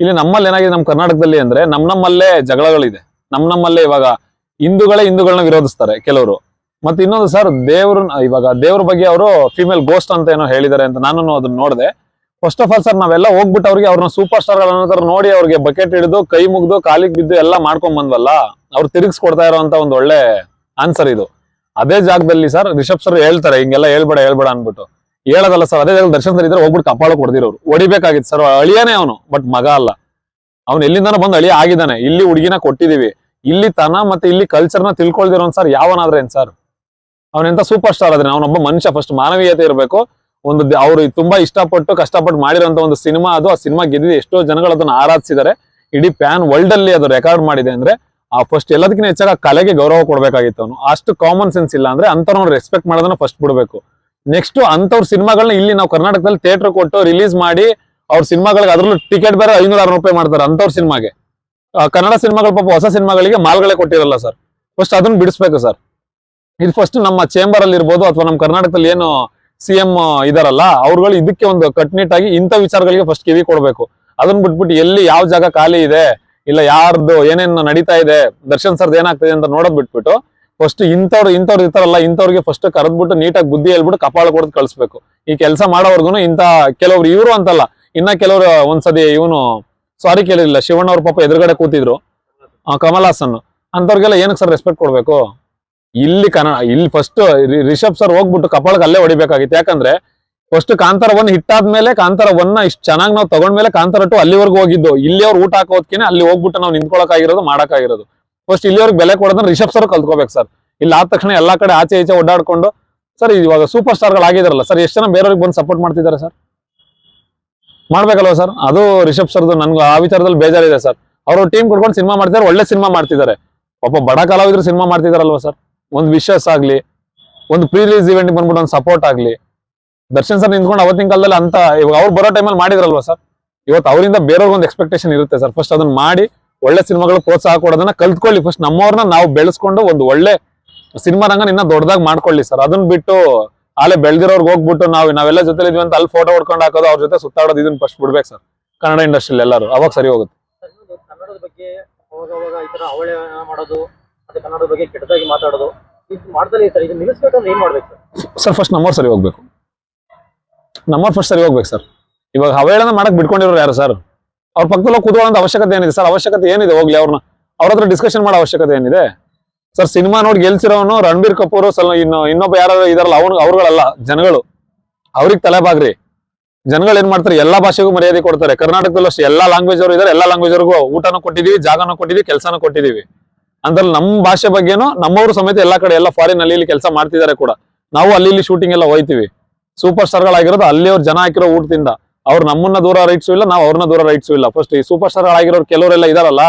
ಇಲ್ಲಿ ನಮ್ಮಲ್ಲಿ ಏನಾಗಿದೆ ನಮ್ಮ ಕರ್ನಾಟಕದಲ್ಲಿ ಅಂದ್ರೆ ನಮ್ ನಮ್ಮಲ್ಲೇ ಜಗಳಗಳಿದೆ. ನಮ್ ನಮ್ಮಲ್ಲೇ ಇವಾಗ ಹಿಂದೂಗಳೇ ಹಿಂದೂಗಳನ್ನ ವಿರೋಧಿಸ್ತಾರೆ ಕೆಲವರು. ಮತ್ತೆ ಇನ್ನೊಂದು ಸರ್ ದೇವ್ರ ಇವಾಗ ದೇವ್ರ ಬಗ್ಗೆ ಅವರು ಫಿಮೇಲ್ ಗೋಸ್ಟ್ ಅಂತ ಏನೋ ಹೇಳಿದ್ದಾರೆ ಅಂತ ನಾನು ಅದನ್ನ ನೋಡಿದೆ. ಫಸ್ಟ್ ಆಫ್ ಆಲ್ ಸರ್ ನಾವೆಲ್ಲ ಹೋಗ್ಬಿಟ್ಟು ಅವ್ರಿಗೆ ಅವ್ರನ್ನ ಸೂಪರ್ ಸ್ಟಾರ್ ಅನ್ನೋ ನೋಡಿ ಅವ್ರಿಗೆ ಬಕೆಟ್ ಹಿಡಿದು ಕೈ ಮುಗ್ದು ಕಾಲಿಗೆ ಬಿದ್ದು ಎಲ್ಲ ಮಾಡ್ಕೊಂಡ್ ಬಂದ್ವಲ್ಲ, ಅವ್ರು ತಿರುಗಿಸ್ಕೊಡ್ತಾ ಇರೋಂತ ಒಂದು ಒಳ್ಳೆ ಆನ್ಸರ್ ಇದು. ಅದೇ ಜಾಗದಲ್ಲಿ ಸರ್ ರಿಷಬ್ ಸರ್ ಹೇಳ್ತಾರೆ, ಹಿಂಗೆಲ್ಲ ಹೇಳ್ಬೇಡ ಹೇಳ್ಬೇಡ ಅನ್ಬಿಟ್ಟು ಹೇಳೋದಲ್ಲ ಸರ್ ಅದೇ ದರ್ಶನ್ ಸರ್ ಇದ್ರೆ ಹೋಗ್ಬಿಟ್ಟು ಕಪಾಳ ಕೊಡ್ದಿರೋರು. ಹೊಡಿಬೇಕಾಗಿತ್ತು ಸರ್ ಅಳಿಯಾನೇ ಅವನು ಬಟ್ ಮಗ ಅಲ್ಲ. ಅವ್ನು ಎಲ್ಲಿಂದನೋ ಬಂದು ಅಳಿಯ ಆಗಿದ್ದಾನೆ. ಇಲ್ಲಿ ಹುಡುಗಿನ ಕೊಟ್ಟಿದೀವಿ ಇಲ್ಲಿ ತನ ಮತ್ತೆ ಇಲ್ಲಿ ಕಲ್ಚರ್ನ ತಿಳ್ಕೊಳ್ದಿರೋನ್ ಸರ್ ಯಾವನಾದ್ರೇನ್ ಸರ್ ಅವನೆಂತ ಸೂಪರ್ ಸ್ಟಾರ್ ಆದ್ರೆ, ಅವನೊಬ್ಬ ಮನುಷ್ಯ ಫಸ್ಟ್ ಮಾನವೀಯತೆ ಇರಬೇಕು. ಒಂದು ಅವರು ತುಂಬಾ ಇಷ್ಟಪಟ್ಟು, ಕಷ್ಟಪಟ್ಟು ಮಾಡಿರೋಂತ ಒಂದು ಸಿನಿಮಾ ಅದು. ಆ ಸಿನಿಮಾ ಗೆದ್ದಿದೆ ಎಷ್ಟೋ ಜನಗಳು ಅದನ್ನ ಆರಾಧಿಸಿದ್ದಾರೆ. ಇಡೀ ಪ್ಯಾನ್ ವರ್ಲ್ಡ್ ಅಲ್ಲಿ ಅದು ರೆಕಾರ್ಡ್ ಮಾಡಿದೆ ಅಂದ್ರೆ, ಆ ಫಸ್ಟ್ ಎಲ್ಲದಕ್ಕಿಂತ ಹೆಚ್ಚಾಗಿ ಕಲೆಗೆ ಗೌರವ ಕೊಡ್ಬೇಕಾಗಿತ್ತು ಅವನು. ಅಷ್ಟು ಕಾಮನ್ ಸೆನ್ಸ್ ಇಲ್ಲ ಅಂದ್ರೆ ಅಂತವ್ರನ್ನ ರೆಸ್ಪೆಕ್ಟ್ ಮಾಡೋದನ್ನ ಫಸ್ಟ್ ಬಿಡಬೇಕು. ನೆಕ್ಸ್ಟ್ ಅಂತವ್ರ ಸಿನಿಮಾಗಳನ್ನ ಇಲ್ಲಿ ನಾವು ಕರ್ನಾಟಕದಲ್ಲಿ ಥಿಯೇಟರ್ ಕೊಟ್ಟು ರಿಲೀಸ್ ಮಾಡಿ ಅವ್ರ ಸಿನಿಮಾಗಳಿಗೆ ಅದ್ರಲ್ಲೂ ಟಿಕೆಟ್ ಬೇರೆ ಐನೂರ ಆರು ರೂಪಾಯಿ ಮಾಡ್ತಾರೆ ಅಂತವ್ರ ಸಿನಿಮಾಗೆ ಕನ್ನಡ ಸಿನಿಮಾಗಳು ಪಾಪ ಹೊಸ ಸಿನಿಮಾಗಳಿಗೆ ಮಾಲ್ಗಳೇ ಕೊಟ್ಟಿರಲ್ಲ ಸರ್ ಫಸ್ಟ್ ಅದನ್ನ ಬಿಡಿಸ್ಬೇಕು ಸರ್ ಇದು ಫಸ್ಟ್ ನಮ್ಮ ಚೇಂಬರ್ ಅಲ್ಲಿ ಇರ್ಬೋದು ಅಥವಾ ನಮ್ಮ ಕರ್ನಾಟಕದಲ್ಲಿ ಏನು ಸಿ ಎಂ ಇದಾರಲ್ಲ, ಅವ್ರುಗಳು ಇದಕ್ಕೆ ಒಂದು ಕಟ್ನಿಟ್ಟಾಗಿ ಇಂಥ ವಿಚಾರಗಳಿಗೆ ಫಸ್ಟ್ ಕಿವಿ ಕೊಡ್ಬೇಕು. ಅದನ್ನ ಬಿಟ್ಬಿಟ್ಟು ಎಲ್ಲಿ ಯಾವ ಜಾಗ ಖಾಲಿ ಇದೆ, ಇಲ್ಲ ಯಾರ್ದು ಏನೇನು ನಡೀತಾ ಇದೆ, ದರ್ಶನ್ ಸರ್ದು ಏನಾಗ್ತಿದೆ ಅಂತ ನೋಡೋದ್ ಬಿಟ್ಬಿಟ್ಟು ಫಸ್ಟ್ ಇಂಥವ್ರು ಇಂಥವ್ರು ಇರ್ತಾರಲ್ಲ, ಇಂಥವ್ರಿಗೆ ಫಸ್ಟ್ ಕರೆದ್ಬಿಟ್ಟು ನೀಟಾಗಿ ಬುದ್ಧಿ ಹೇಳ್ಬಿಟ್ಟು ಕಪಾಳ ಕೊಡೋದು ಕಳಿಸ್ಬೇಕು. ಈ ಕೆಲಸ ಮಾಡೋವರ್ಗು ಇಂಥ ಕೆಲವ್ರು ಇವರು ಅಂತಲ್ಲ, ಇನ್ನ ಕೆಲವರು ಒಂದ್ಸತಿ ಇವನು ಸಾರಿ ಕೇಳಿಲ್ಲ ಶಿವಣ್ಣ ಅವ್ರ ಪಾಪ ಎದುರುಗಡೆ ಕೂತಿದ್ರು. ಕಮಲ್ ಹಾಸನ್ ಅಂತವ್ರಿಗೆಲ್ಲ ಏನಕ್ಕೆ ಸರ್ ರೆಸ್ಪೆಕ್ಟ್ ಕೊಡ್ಬೇಕು? ಇಲ್ಲಿ ಕನ, ಇಲ್ಲಿ ಫಸ್ಟ್ ರಿಷಬ್ ಸರ್ ಹೋಗ್ಬಿಟ್ಟು ಕಪಾಳಕ್ಕೆ ಅಲ್ಲೇ ಹೊಡಿಬೇಕಾಗಿತ್ತು. ಯಾಕಂದ್ರೆ ಫಸ್ಟ್ ಕಾಂತಾರ ಒನ್ ಹಿಟ್ಟಾದ್ಮೇಲೆ ಕಾಂತಾರ ಒನ್ನ ಇಷ್ಟು ಚೆನ್ನಾಗಿ ನಾವು ತಗೊಂಡ್ಮೇಲೆ ಕಾಂತಾರ ಟು ಅಲ್ಲಿವರೆಗೂ ಹೋಗಿದ್ದು. ಇಲ್ಲಿ ಅವ್ರು ಊಟ ಹಾಕೋದ್ಕಿನ ಅಲ್ಲಿ ಹೋಗ್ಬಿಟ್ಟು ನಾವು ನಿಂತ್ಕೊಳಕಾಗಿರೋದು ಮಾಡಕ್ಕಾಗಿರೋದು. ಫಸ್ಟ್ ಇಲ್ಲಿವರೆಗೆ ಬೆಲೆ ಕೊಡೋದನ್ನ ರಿಷಬ್ ಸರ್ ಕಲ್ತ್ಕೋಬೇಕು ಸರ್ ಇಲ್ಲಿ ಆದ ತಕ್ಷಣ ಎಲ್ಲಾ ಕಡೆ ಆಚೆ ಈಚೆ ಓಡಾಡ್ಕೊಂಡು ಸರ್ ಇವಾಗ ಸೂಪರ್ ಸ್ಟಾರ್ಗಳು ಆಗಿದಾರಲ್ಲ ಸರ್ ಎಷ್ಟು ಜನ ಬೇರೆಯವ್ರಿಗೆ ಬಂದು ಸಪೋರ್ಟ್ ಮಾಡ್ತಿದ್ದಾರೆ ಸರ್ ಮಾಡ್ಬೇಕಲ್ವ ಸರ್ ಅದು ರಿಷಬ್ ಸರ್ದು ನನ್ಗೆ ಆ ವಿಚಾರದಲ್ಲಿ ಬೇಜಾರಿದೆ ಸರ್ ಅವರು ಟೀಮ್ ಕೊಡ್ಕೊಂಡು ಸಿನಿಮಾ ಮಾಡ್ತಿದ್ದಾರೆ ಒಳ್ಳೆ ಸಿನಿಮಾ ಮಾಡ್ತಿದ್ದಾರೆ. ಪಾಪ ಬಡ ಕಲಾವಿದ್ರು ಸಿನಿಮಾ ಮಾಡ್ತಿದಾರಲ್ವ ಸರ್ ಒಂದು ವಿಶಸ್ ಆಗ್ಲಿ, ಒಂದು ಪ್ರೀ ರಿಲೀಸ್ ಇವೆಂಟ್ ಬಂದ್ಬಿಟ್ಟು ಒಂದು ಸಪೋರ್ಟ್ ಆಗ್ಲಿ. ದರ್ಶನ್ ಸರ್ ನಿಂತ್ಕೊಂಡು ಅವತ್ತಿನ ಕಾಲದಲ್ಲಿ ಅಂತ, ಇವಾಗ ಅವ್ರು ಬರೋ ಟೈಮಲ್ಲಿ ಮಾಡಿದ್ರಲ್ವ ಸರ್ ಇವತ್ತು ಅವರಿಂದ ಬೇರೆಯವ್ರಿಗೆ ಒಂದು ಎಕ್ಸ್ಪೆಕ್ಟೇಷನ್ ಇರುತ್ತೆ ಸರ್ ಫಸ್ಟ್ ಅದನ್ನ ಮಾಡಿ ಒಳ್ಳೆ ಸಿನಿಮಾಗಳು ಪ್ರೋತ್ಸಾಹ ಕೊಡೋದನ್ನ ಕಲ್ತ್ಕೊಳ್ಳಿ. ಫಸ್ಟ್ ನಮ್ಮವ್ರನ್ನ ನಾವು ಬೆಳೆಸ್ಕೊಂಡು ಒಂದು ಒಳ್ಳೆ ಸಿನಿಮಾ ರಂಗನ ಇನ್ನ ದೊಡ್ಡದಾಗಿ ಮಾಡ್ಕೊಳ್ಳಿ ಸರ್. ಅದನ್ನ ಬಿಟ್ಟು ಆಲೆ ಬೆಳೆದಿರೋರ್ಗೆ ಹೋಗ್ಬಿಟ್ಟು ನಾವು ನಾವೆಲ್ಲ ಜೊತೆ ಇದ್ವಿ ಅಂತ ಅಲ್ಲಿ ಫೋಟೋ ಹೊಡ್ಕೊಂಡು ಹಾಕೋದು ಅವ್ರ ಜೊತೆ ಸುತ್ತಾಡೋದು ಇದನ್ನ ಫಸ್ಟ್ ಬಿಡ್ಬೇಕು ಸರ್. ಕನ್ನಡ ಇಂಡಸ್ಟ್ರಿಯಲ್ಲಿ ಎಲ್ಲರೂ. ಅವಾಗ ಸರಿ ಹೋಗುತ್ತೆ. ಸರ್, ಕನ್ನಡದ ಬಗ್ಗೆ ಅವಾಗ ಅವಾಗ ಈ ತರ ಅವಳೆ ಮಾಡೋದು ಮತ್ತೆ ಕನ್ನಡದ ಬಗ್ಗೆ ಕೆಟ್ಟದಾಗಿ ಮಾತಾಡೋದು ಇದು ಮಾಡ್ದಲೇ ಸರ್ ಇದು ನಿಲ್ಲಿಸ್ಬೇಕಂದ್ರೆ ಏನ್ ಮಾಡ್ಬೇಕು ಸರ್? ಸರ್ ಫಸ್ಟ್ ನಮ್ಮವ್ರು ಸರಿ ಹೋಗ್ಬೇಕು. ನಮ್ಮವ್ರು ಫಸ್ಟ್ ಸರಿ ಹೋಗ್ಬೇಕು ಸರ್. ಇವಾಗ ಅವೇಳನ ಮಾಡಕ್ ಬಿಟ್ಕೊಂಡಿರೋರು ಯಾರು ಸರ್? ಅವ್ರ ಪಕ್ಕದಲ್ಲಿ ಕೂತ್ಕೊಳ್ಳೋ ಅವಶ್ಯಕತೆ ಏನಿದೆ? ಸರ್, ಅವಶ್ಯಕತೆ ಏನಿದೆ? ಹೋಗ್ಲಿ ಅವ್ರನ್ನ. ಅವ್ರ ಹತ್ರ ಡಿಸ್ಕಷನ್ ಮಾಡೋ ಅವಶ್ಯಕತೆ ಏನಿದೆ? ಸರ್, ಸಿನಿಮಾ ನೋಡಿ ಗೆಲ್ಸಿರೋನು ರಣಬೀರ್ ಕಪೂರ್ ಸಲ ಇನ್ನು, ಇನ್ನೊಬ್ಬ ಯಾರು ಇದಾರಲ್ಲ, ಅವ್ನ, ಅವ್ರುಗಳಲ್ಲ, ಜನಗಳು. ಅವ್ರಿಗೆ ತಲೆಬಾಗ್ರಿ ಜನಗಳು ಏನ್ ಮಾಡ್ತಾರೆ? ಎಲ್ಲಾ ಭಾಷೆಗೂ ಮರ್ಯಾದೆ ಕೊಡ್ತಾರೆ. ಕರ್ನಾಟಕದಲ್ಲೂ ಅಷ್ಟೇ, ಎಲ್ಲಾ ಲ್ಯಾಂಗ್ವೇಜ್ ಅವರು ಇದಾರೆ, ಎಲ್ಲಾ ಅವ್ರಿಗೂ ಊಟನೂ ಕೊಟ್ಟಿದೀವಿ, ಜಾಗನೂ ಕೊಟ್ಟಿದೀವಿ, ಕೆಲಸನೂ ಕೊಟ್ಟಿದೀವಿ. ಅಂದ್ರಲ್ಲಿ ನಮ್ಮ ಭಾಷೆ ಬಗ್ಗೆನೂ ನಮ್ಮವರು ಸಮೇತ ಎಲ್ಲಾ ಕಡೆ, ಎಲ್ಲ ಫಾರಿನ್ ಅಲ್ಲಿ ಇಲ್ಲಿ ಕೆಲಸ ಮಾಡ್ತಿದ್ದಾರೆ ಕೂಡ. ನಾವು ಅಲ್ಲಿ ಇಲ್ಲಿ ಶೂಟಿಂಗ್ ಎಲ್ಲ ಹೋಯ್ತಿವಿ. ಸೂಪರ್ ಅಲ್ಲಿ ಅವ್ರು ಜನ ಹಾಕಿರೋ ಊಟದಿಂದ. ಅವ್ರು ನಮ್ಮನ್ನ ದೂರ ರೈಟ್ಸು ಇಲ್ಲ, ನಾವು ಅವ್ರನ್ನ ದೂರ ರೈಟ್ಸು ಇಲ್ಲ. ಫಸ್ಟ್ ಈ ಸೂಪರ್ ಸ್ಟಾರ್ ಆಗಿರೋರು ಕೆಲವರೆಲ್ಲ ಇದಾರಲ್ಲ,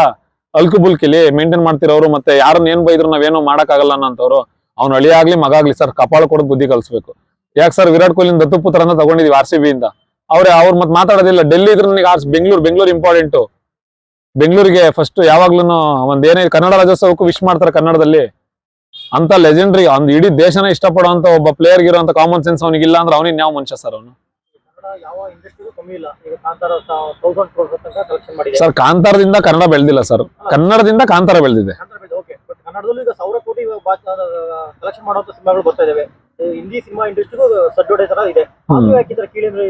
ಅಲ್ಕು ಬುಲ್ಕಿಲಿ ಮೇಂಟೈನ್ ಮಾಡ್ತಿರೋರು ಮತ್ತೆ ಯಾರನ್ನ ಏನ್ ಬೈದ್ರು ನಾವೇನೋ ಮಾಡಕ್ಕಾಗಲ್ಲ ಅನ್ನೋಂಥವ್ರು ಅವ್ನು ಅಳಿ ಆಗ್ಲಿ ಮಗ ಆಗ್ಲಿ ಸರ್ ಕಪಾಳ ಕೊಡೋದು ಬುದ್ಧಿ ಕಲಿಸ್ಬೇಕು. ಯಾಕೆ ಸರ್ ವಿರಾಟ್ ಕೊಹ್ಲಿ ದತ್ತುಪುತ್ರನ ತಗೊಂಡಿದೀವಿ ಆರ್ ಸಿ ಬಿ ಇಂದ? ಅವ್ರೆ, ಅವ್ರು ಮತ್ತೆ ಮಾತಾಡೋದಿಲ್ಲ. ಡೆಲ್ಲಿ ಇದ್ರೆ ನನಗೆ ಆರ್ಸ್ ಬೆಂಗಳೂರು ಬೆಂಗಳೂರು ಇಂಪಾರ್ಟೆಂಟು ಬೆಂಗಳೂರಿಗೆ ಫಸ್ಟ್ ಯಾವಾಗ್ಲೂ ಒಂದ್ ಏನೇ ಕನ್ನಡ ರಾಜ್ಯೋತ್ಸವಕ್ಕೂ ವಿಶ್ ಮಾಡ್ತಾರೆ ಕನ್ನಡದಲ್ಲಿ. ಅಂತ ಲೆಜೆಂಡ್ರಿ ಒಂದು ಇಡೀ ದೇಶನ ಇಷ್ಟಪಡುವಂತ ಒಬ್ಬ ಪ್ಲೇಯರ್ ಇರುವಂತ ಕಾಮನ್ ಸೆನ್ಸ್ ಅವನಿಗಿಲ್ಲ ಅಂದ್ರೆ ಅವನಿಗೆ ಯಾವ ಮನುಷ್ಯ ಸರ್ ಅವನು? ಸರ್ ಕಾಂತಾರದಿಂದ ಕನ್ನಡ ಬೆಳೆದಿಲ್ಲ ಸರ್. ಕನ್ನಡದಿಂದ ಕಾಂತಾರ ಬೆಳೆದಿದೆ. ಕಾಂತಾರ ಓಕೆ ಬಟ್ ಕನ್ನಡದಲ್ಲೂ ಈಗ ಸಾವಿರ ಕೋಟಿ ಕಲೆಕ್ಷನ್ ಮಾಡುವಂತ ಸಿನಿಮಾಗಳು ಬರ್ತಾ ಇದಾವೆ. ಈ ಹಿಂದಿ ಸಿನಿಮಾ ಇಂಡಸ್ಟ್ರಿಗೂ ಸಡ್ಡೊಡೆ ತರ ಇದೆ. ಅದು ಯಾಕಿದ್ರೆ ಕೀಳಿಂದ್ರೆ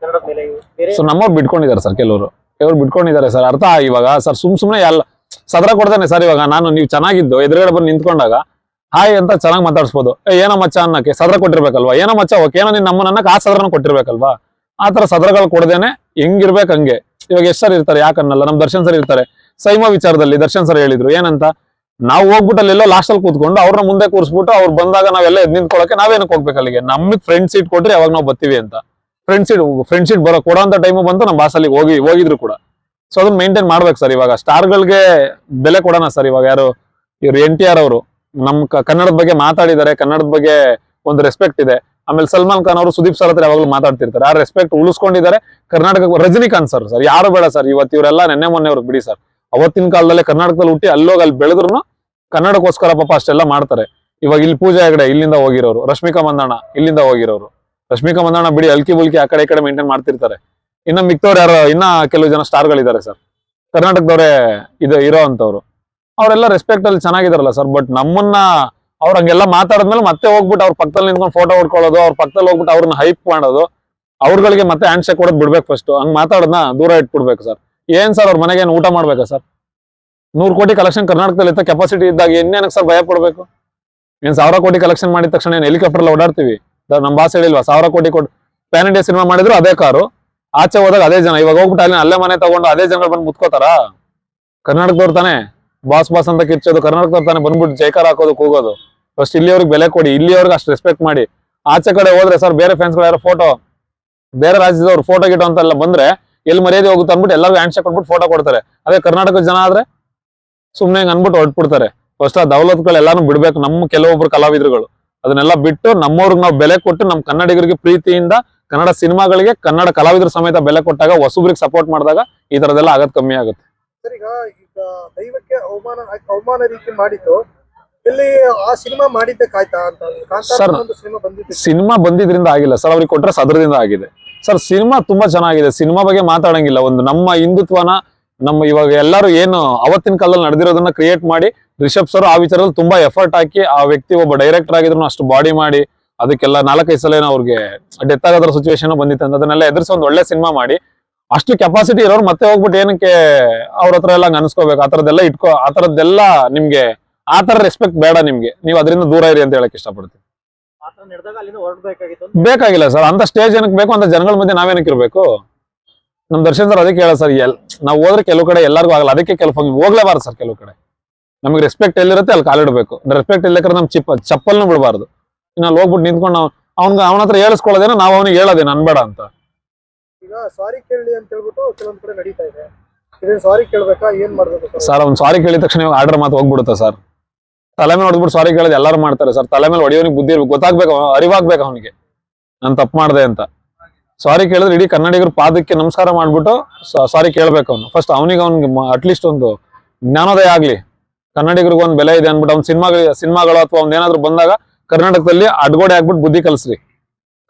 ಕನ್ನಡದ ಮೇಲೆ ಬೇರೆ ಸೊ ನಮ್ಮವ್ರು ಬಿಟ್ಕೊಂಡಿದ್ದಾರೆ ಸರ್ ಕೆಲವರು. ಕೆಲವರು ಬಿಟ್ಕೊಂಡಿದ್ದಾರೆ ಸರ್. ಅರ್ಥ ಇವಾಗ. ಸರ್ ಸುಮ್ ಸುಮ್ನೆ ಎಲ್ಲ ಸದರ ಕೊಡ್ತಾನೆ ಸರ್ ಇವಾಗ. ನಾನು ನೀವು ಚೆನ್ನಾಗಿದ್ದು ಎದುರುಗಡೆ ಬಂದು ನಿಂತ್ಕೊಂಡಾಗ ಹಾಯ್ ಅಂತ ಚೆನ್ನಾಗಿ ಮಾತಾಡ್ಸ್ಬೋದು. ಏನೋ ಮಚ್ಚ ಅನ್ನಕ್ಕೆ ಸದರ ಕೊಟ್ಟಿರ್ಬೇಕಲ್ವಾ? ಏನೋ ಮಚ್ಚ, ಓಕೆ, ಏನೋ ನೀನ್ ನಮ್ಮನ್ನ ಆ ಸದ್ರನ ಕೊಟ್ಟಿರ್ಬೇಕಲ್ವಾ? ಆ ತರ ಸದರಗಳು ಕೊಡದೇನೆ ಹೆಂಗಿರ್ಬೇಕು ಹಂಗೆ. ಇವಾಗ ಎಷ್ಟು ಸರ್ ಇರ್ತಾರೆ ಯಾಕನ್ನಲ್ಲ ನಮ್ ದರ್ಶನ್ ಸರ್ ಇರ್ತಾರೆ. ಸೈಮ ವಿಚಾರದಲ್ಲಿ ದರ್ಶನ್ ಸರ್ ಹೇಳಿದ್ರು, ಏನಂತ? ನಾವು ಹೋಗ್ಬಿಟ್ಟು ಅಲ್ಲೆಲ್ಲೋ ಲಾಸ್ಟ್ ಅಲ್ಲಿ ಕೂತ್ಕೊಂಡು ಅವ್ರನ್ನ ಮುಂದೆ ಕೂರಿಸ್ಬಿಟ್ಟು ಅವ್ರು ಬಂದಾಗ ನಾವೆಲ್ಲ ಎದ್ ನಿಂತ್ಕೊಳಕ್ಕೆ ನಾವೇನಕ್ಕೆ ಹೋಗ್ಬೇಕು ಅಲ್ಲಿಗೆ? ನಮಗೆ ಫ್ರೆಂಡ್ ಸೀಟ್ ಕೊಟ್ರೆ ಯಾವಾಗ ನಾವು ಬರ್ತೀವಿ ಅಂತ. ಫ್ರೆಂಡ್ ಸೀಟ್ ಫ್ರೆಂಡ್ ಸೀಟ್ ಬರೋ ಕೊಡೋಂತ ಟೈಮು ಬಂತು ನಮ್ಮ ಬಾಸಲ್ಲಿ ಹೋಗಿ, ಹೋಗಿದ್ರು ಕೂಡ. ಸೊ ಅದನ್ನ ಮೇಂಟೈನ್ ಮಾಡ್ಬೇಕು ಸರ್ ಇವಾಗ. ಸ್ಟಾರ್ಗಳಿಗೆ ಬೆಲೆ ಕೊಡೋಣ ಸರ್ ಇವಾಗ ಯಾರು? ಇವ್ರು ಎನ್ ಟಿ ಆರ್ ಅವರು. ನಮ್ ಕನ್ನಡದ ಬಗ್ಗೆ ಮಾತಾಡಿದ್ದಾರೆ ಕನ್ನಡದ ಬಗ್ಗೆ ಒಂದು ರೆಸ್ಪೆಕ್ಟ್ ಇದೆ. ಆಮೇಲೆ ಸಲ್ಮಾನ್ ಖಾನ್ ಅವರು ಸುದೀಪ್ ಸರ್ ಹತ್ರ ಯಾವಾಗಲೂ ಮಾತಾಡ್ತಿರ್ತಾರೆ. ಆ ರೆಸ್ಪೆಕ್ಟ್ ಉಳಿಸ್ಕೊಂಡಿದ್ದಾರೆ. ಕರ್ನಾಟಕ ರಜನಿಕಾಂತ್ ಸರ್ ಸರ್ ಯಾರು ಬೇಡ ಸರ್ ಇವತ್ತು ಇವರೆಲ್ಲ ನೆನ್ನೆ ಮೊನ್ನೆ ಅವ್ರಿಗೆ ಬಿಡಿ ಸರ್ ಅವತ್ತಿನ ಕಾಲದಲ್ಲೇ ಕರ್ನಾಟಕದಲ್ಲಿ ಹುಟ್ಟಿ ಅಲ್ಲೋಗಿ ಅಲ್ಲಿ ಬೆಳೆದ್ರು ಕನ್ನಡಕ್ಕೋಸ್ಕರ ಪಾಪ ಅಷ್ಟೆಲ್ಲ ಮಾಡ್ತಾರೆ. ಇವಾಗ ಇಲ್ಲಿ ಪೂಜೆ ಹೆಗಡೆ ಇಲ್ಲಿಂದ ಹೋಗಿರೋರು. ರಶ್ಮಿಕಾ ಮಂದಣ್ಣ ಇಲ್ಲಿಂದ ಹೋಗಿರೋರು. ರಶ್ಮಿಕಾ ಮಂದಣ್ಣ ಬಿಡಿ, ಅಲ್ಕಿ ಬುಲ್ಕಿ ಆ ಕಡೆ ಈ ಕಡೆ ಮೇಂಟೈನ್ ಮಾಡ್ತಿರ್ತಾರೆ. ಇನ್ನ ಮಿಕ್ತವ್ರು ಯಾರು, ಇನ್ನ ಕೆಲವು ಜನ ಸ್ಟಾರ್ಗಳಿದ್ದಾರೆ ಸರ್ ಕರ್ನಾಟಕದವರೇ ಇದು, ಇರೋ ಅಂತವ್ರು. ಅವರೆಲ್ಲ ರೆಸ್ಪೆಕ್ಟ್ ಅಲ್ಲಿ ಚೆನ್ನಾಗಿದಾರಲ್ಲ ಸರ್ ಬಟ್ ನಮ್ಮನ್ನ ಅವ್ರ ಹಂಗೆಲ್ಲ ಮಾತಾಡಿದ್ಮೇಲೆ ಮತ್ತೆ ಹೋಗ್ಬಿಟ್ಟು ಅವ್ರ ಪಕ್ಕದಲ್ಲಿ ನಿಂತ್ಕೊಂಡು ಫೋಟೋ ಹೊಡ್ಕೊಳ್ಳೋದು, ಅವ್ರ ಪಕ್ಕದಲ್ಲಿ ಹೋಗ್ಬಿಟ್ಟು ಅವ್ರನ್ನ ಹೈಪ್ ಮಾಡೋದು, ಅವ್ರಗಳಿಗೆ ಮತ್ತೆ ಹ್ಯಾಂಡ್ ಶೇಕ್ ಕೊಡೋದು ಬಿಡ್ಬೇಕು ಫಸ್ಟ್ ಹಂಗ್ ಮಾತಾಡೋದನ್ನ ದೂರ ಇಟ್ಬಿಡ್ಬೇಕು ಸರ್ ಏನ್ ಸರ್ ಅವ್ರ ಮನೆಗೆ ಏನ್ ಊಟ ಮಾಡ್ಬೇಕಾ ಸರ್ ನೂರು ಕೋಟಿ ಕಲೆಕ್ಷನ್ ಕರ್ನಾಟಕದಲ್ಲಿ ಇತ್ತ ಕೆಪಾಸಿಟಿ ಇದ್ದಾಗ ಇನ್ನೇನಕ್ಕೆ ಸರ್ ಭಯ ಪಡ್ಬೇಕು? ಏನ್ ಸಾವಿರ ಕೋಟಿ ಕಲೆಕ್ಷನ್ ಮಾಡಿದ ತಕ್ಷಣ ಏನ್ ಹೆಲಿಕಾಪ್ಟರ್ ಅಲ್ಲಿ ಓಡಾಡ್ತೀವಿ? ಸರ್ ನಮ್ ಭಾಷೆ ಹೇಳಿಲ್ವಾ, ಸಾವಿರ ಕೋಟಿ ಕೊಟ್ಟು ಪ್ಯಾನ್ ಇಂಡಿಯಾ ಸಿನಿಮಾ ಮಾಡಿದ್ರು ಅದೇ ಕಾರು. ಆಚೆ ಹೋದಾಗ ಅದೇ ಜನ. ಇವಾಗ ಹೋಗ್ಬಿಟ್ಟು ಅಲ್ಲಿ ಅಲ್ಲೇ ಮನೆ ತಗೊಂಡು ಅದೇ ಜನಗಳು ಬಂದು ಮುತ್ಕೋತಾರ? ಕರ್ನಾಟಕದವ್ರು ತಾನೇ. ಬಾಸ್ ಬಾಸ್ ಅಂತ ಕಿರ್ಚೋದು, ಕರ್ನಾಟಕದವ್ರು ತಾನೇ ಬಂದ್ಬಿಟ್ಟು ಜೈಕಾರ ಹಾಕೋದು ಹೋಗೋದು ಫಸ್ಟ್ ಇಲ್ಲಿಯವ್ರಿಗೆ ಬೆಲೆ ಕೊಡಿ, ಇಲ್ಲಿಯವ್ರಿಗೆ ಅಷ್ಟು ರೆಸ್ಪೆಕ್ಟ್ ಮಾಡಿ. ಆಚೆ ಕಡೆ ಹೋದ್ರೆ ಸರ್ ಬೇರೆ ಫ್ಯಾನ್ಸ್ಗಳು ಯಾರೋ ಫೋಟೋ ಬೇರೆ ರಾಜ್ಯದವ್ರು ಫೋಟೋ ಗಿಟೋ ಅಂತೆಲ್ಲ ಬಂದ್ರೆ ಎಲ್ಲಿ ಮರ್ಯಾದೆ ಹೋಗುತ್ತೆ ಅಂದ್ಬಿಟ್ಟು ಎಲ್ಲರೂ ಹ್ಯಾಂಡ್ ಶೇಕ್ ಕೊಟ್ಬಿಟ್ಟು ಫೋಟೋ ಕೊಡ್ತಾರೆ. ಅದೇ ಕರ್ನಾಟಕದ ಜನ ಆದ್ರೆ ಸುಮ್ನೆ ಹಂಗೆ ಅನ್ಬಿಟ್ಟು ಹೊರಟ್ಬಿಡ್ತಾರೆ. ಫಸ್ಟ್ ಆ ದೌಲತ್ಗಳು ಎಲ್ಲಾನು ಬಿಡ್ಬೇಕು ನಮ್ಮ ಕೆಲವೊಬ್ರು ಕಲಾವಿದರುಗಳು. ಅದನ್ನೆಲ್ಲ ಬಿಟ್ಟು ನಮ್ಮವ್ರಿಗೆ ನಾವು ಬೆಲೆ ಕೊಟ್ಟು ನಮ್ಮ ಕನ್ನಡಿಗರಿಗೆ ಪ್ರೀತಿಯಿಂದ ಕನ್ನಡ ಸಿನಿಮಾಗಳಿಗೆ ಕನ್ನಡ ಕಲಾವಿದರ ಸಮೇತ ಬೆಲೆ ಕೊಟ್ಟಾಗ ಹೊಸಬ್ರಿಗೆ ಸಪೋರ್ಟ್ ಮಾಡಿದಾಗ ಈ ತರದೆಲ್ಲ ಆಗದ್ ಕಮ್ಮಿ ಆಗುತ್ತೆ. ಸರ್ ಈಗ ಈಗ ದೈವಕ್ಕೆ ಅವಮಾನ ಅವಮಾನ ರೀತಿ ಮಾಡಿದ್ದು ಇಲ್ಲಿ ಆ ಸಿನಿಮಾ ಮಾಡಿದ್ದಕ್ಕಾಯ್ತಾ ಅಂತ ಒಂದು ಸಿನಿಮಾ ಬಂದಿತ್ತು ಸಿನಿಮಾ ಬಂದಿದ್ರಿಂದ ಆಗಿಲ್ಲ ಸರ್ ಅವ್ರಿಗೆ ಕೊಟ್ರೆ ಸದರದಿಂದ ಆಗಿದೆ. ಸರ್ ಸಿನಿಮಾ ತುಂಬಾ ಚೆನ್ನಾಗಿದೆ ಸಿನಿಮಾ ಬಗ್ಗೆ ಮಾತಾಡಂಗಿಲ್ಲ ಒಂದು ನಮ್ಮ ಹಿಂದುತ್ವನ ನಮ್ಮ ಇವಾಗ ಎಲ್ಲರೂ ಏನು ಅವತ್ತಿನ ಕಾಲದಲ್ಲಿ ನಡೆದಿರೋದನ್ನ ಕ್ರಿಯೇಟ್ ಮಾಡಿ ರಿಷಬ್ ಸರ್ ಆ ವಿಚಾರದಲ್ಲಿ ತುಂಬಾ ಎಫರ್ಟ್ ಹಾಕಿ ಆ ವ್ಯಕ್ತಿ ಒಬ್ಬ ಡೈರೆಕ್ಟರ್ ಆಗಿದ್ರು ಅಷ್ಟು ಬಾಡಿ ಮಾಡಿ ಅದಕ್ಕೆಲ್ಲ ನಾಲ್ಕೈದು ಸಲ ಏನೋ ಅವ್ರಿಗೆ ಡೆತ್ ಆಗೋದ್ರ ಸಿಚುವೇಶನ್ ಬಂದಿತ್ತು ಅಂತ ಅದನ್ನೆಲ್ಲ ಎದುರಿಸಿ ಒಂದು ಒಳ್ಳೆ ಸಿನಿಮಾ ಮಾಡಿ ಅಷ್ಟು ಕೆಪಾಸಿಟಿ ಇರೋರು ಮತ್ತೆ ಹೋಗ್ಬಿಟ್ಟು ಏನಕ್ಕೆ ಅವ್ರ ಹತ್ರ ಎಲ್ಲ ಅನ್ಸ್ಕೋಬೇಕು ಆ ಥರದ್ದೆಲ್ಲ ಇಟ್ಕೋ ಆ ಥರದ್ದೆಲ್ಲ ನಿಮ್ಗೆ ಆ ಥರ ರೆಸ್ಪೆಕ್ಟ್ ಬೇಡ ನಿಮ್ಗೆ. ನೀವು ಅದರಿಂದ ದೂರ ಇರಿ ಅಂತ ಹೇಳಕ್ ಇಷ್ಟಪಡ್ತೀನಿ. ಬೇಕಾಗಿಲ್ಲ ಸರ್. ಅಂತ ಸ್ಟೇಜ್ ಏನಕ್ಕೆ ಬೇಕು? ಅಂತ ಜನಗಳ ಮಧ್ಯೆ ನಾವೇನಕ್ಕೆ ಇರಬೇಕು? ನಮ್ ದರ್ಶನ್ ಸರ್ ಅದಕ್ಕೆ ಹೇಳ ಸರ್ ಎಲ್ ನಾವು ಹೋದ್ರೆ ಕೆಲವು ಕಡೆ ಎಲ್ಲರಿಗೂ ಆಗಲ್ಲ. ಅದಕ್ಕೆ ಕೆಲವು ಹೋಗ್ಲೇಬಾರ್ದು ಸರ್ ಕೆಲವು ಕಡೆ. ನಮಗೆ ರೆಸ್ಪೆಕ್ಟ್ ಎಲ್ಲಿರುತ್ತೆ ಅಲ್ಲಿ ಕಾಲಿಡಬೇಕು. ರೆಸ್ಪೆಕ್ಟ್ ಇಲ್ಲಕ್ರೆ ನಮ್ ಚಿಪ್ಪ ಚಪ್ಪಲ್ನೂ ಬಿಡಬಾರ್ದು. ಇನ್ನು ಅಲ್ಲಿ ಹೋಗ್ಬಿಟ್ಟು ನಿಂತ್ಕೊಂಡು ನಾವು ಅವ್ನಿಗೆ ಅವನ ಹತ್ರ ಹೇಳಿಸ್ಕೊಳ್ಳೋದೇನೋ ನಾವು ಅವನಿಗೆ ಹೇಳೋದೇನು ಅನ್ಬೇಡ ಅಂತ. ಈಗ ಸಾರಿ ಕೇಳಿ ಅಂತ ಹೇಳ್ಬಿಟ್ಟು ಕೆಲವೊಂದ್ ಕಡೆ ನಡೀತಾ ಇದೆ. ಇದನ್ನ ಸಾರಿ ಕೇಳ್ಬೇಕಾ? ಏನ್ ಮಾಡ್ಬೇಕು ಸರ್? ಅವ್ನು ಸಾರಿ ಕೇಳಿದ ತಕ್ಷಣ ಆರ್ಡರ್ ಮಾತು ಹೋಗ್ಬಿಡುತ್ತೆ ಸರ್. ತಲೆ ಮೇಲೆ ಹೊಡೆದ್ಬಿಟ್ಟು ಸಾರಿ ಕೇಳೋದು ಎಲ್ಲರೂ ಮಾಡ್ತಾರೆ ಸರ್. ತಲೆ ಮೇಲೆ ಹೊಡಿಯೋನಿಗೆ ಬುದ್ಧಿ ಇರ್ಬೇಕು. ಗೊತ್ತಾಗ್ಬೇಕು ಅರಿವಾಗ್ಬೇಕು ಅವನಿಗೆ. ನಾನು ತಪ್ಪು ಮಾಡಿದೆ ಅಂತ. ಸಾರಿ ಕೇಳಿದ್ರೆ ಇಡೀ ಕನ್ನಡಿಗರು ಪಾದಕ್ಕೆ ನಮಸ್ಕಾರ ಮಾಡ್ಬಿಟ್ಟು ಸಾರಿ ಕೇಳ್ಬೇಕು ಅವನು. ಫಸ್ಟ್ ಅವನಿಗೆ ಅವ್ನಿಗೆ ಅಟ್ಲೀಸ್ಟ್ ಒಂದು ಜ್ಞಾನೋದಯ ಆಗ್ಲಿ. ಕನ್ನಡಿಗರಿಗೆ ಒಂದು ಬೆಲೆ ಇದೆ ಅನ್ಬಿಟ್ಟು ಅವ್ನ ಸಿನಿಮಾಗಳು ಸಿನಿಮಾಗಳು ಅಥವಾ ಅವ್ನ ಏನಾದ್ರು ಬಂದಾಗ ಕರ್ನಾಟಕದಲ್ಲಿ ಅಡ್ಗೋಡೆ ಆಗ್ಬಿಟ್ಟು ಬುದ್ಧಿ ಕಲಿಸ್ರಿ.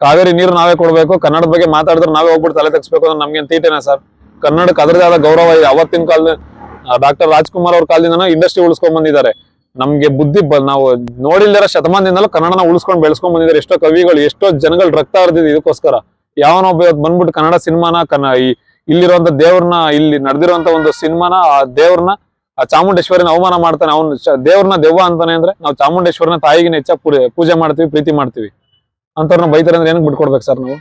ಕಾವೇರಿ ನೀರು ನಾವೇ ಕೊಡ್ಬೇಕು, ಕನ್ನಡದ ಬಗ್ಗೆ ಮಾತಾಡಿದ್ರೆ ನಾವೇ ಹೋಗ್ಬಿಟ್ಟು ತಲೆ ತೆಗಿಸ್ಬೇಕು ಅಂದ್ರೆ ನಮ್ಗೆ ತೀಟೆನಾ ಸರ್. ಕನ್ನಡಕ್ಕೆ ಅದರದೇ ಆದ ಗೌರವ ಇದೆ ಅವತ್ತಿನ ಕಾಲದ ಡಾಕ್ಟರ್ ರಾಜ್ಕುಮಾರ್ ಅವ್ರ ಕಾಲದಿಂದನೂ ಇಂಡಸ್ಟ್ರಿ ಉಳಿಸ್ಕೊಂಡ್ ಬಂದಿದ್ದಾರೆ. ನಮ್ಗೆ ಬುದ್ಧಿ ನಾವು ನೋಡಿಲ್ದಾರ ಶತಮಾನದಿಂದಲೂ ಕನ್ನಡನ ಉಳಿಸ್ಕೊಂಡು ಬೆಳೆಸ್ಕೊಂಡ್ ಬಂದಿದ್ದಾರೆ. ಎಷ್ಟೋ ಕವಿಗಳು, ಎಷ್ಟೋ ಜನಗಳು ರಕ್ತ ಹರಿದಿದೆ ಇದಕ್ಕೋಸ್ಕರ. ಯಾವನೊಬ್ಬ ಬಂದ್ಬಿಟ್ಟು ಕನ್ನಡ ಸಿನಿಮಾನ, ಕನ್ನ, ಈ, ಇಲ್ಲಿರುವಂತ ದೇವ್ರನ್ನ, ಇಲ್ಲಿ ನಡೆದಿರುವಂತ ಒಂದು ಸಿನಿಮಾನ, ಆ ದೇವ್ರನ್ನ, ಆ ಚಾಮುಂಡೇಶ್ವರಿನ ಅವಮಾನ ಮಾಡ್ತಾನೆ. ಅವ್ನು ದೇವ್ರನ್ನ ದೆವ್ವ ಅಂತಾನೆ ಅಂದ್ರೆ ನಾವು ಚಾಮುಂಡೇಶ್ವರನ ತಾಯಿಗಿನ ಹೆಚ್ಚಾಗಿ ಪೂಜೆ ಮಾಡ್ತೀವಿ, ಪ್ರೀತಿ ಮಾಡ್ತೀವಿ. ಅಂತವ್ರನ್ನ ಬೈತಾರೆ ಅಂದ್ರೆ ಏನಕ್ಕೆ ಬಿಟ್ಕೊಡ್ಬೇಕು ಸರ್ ನಾವು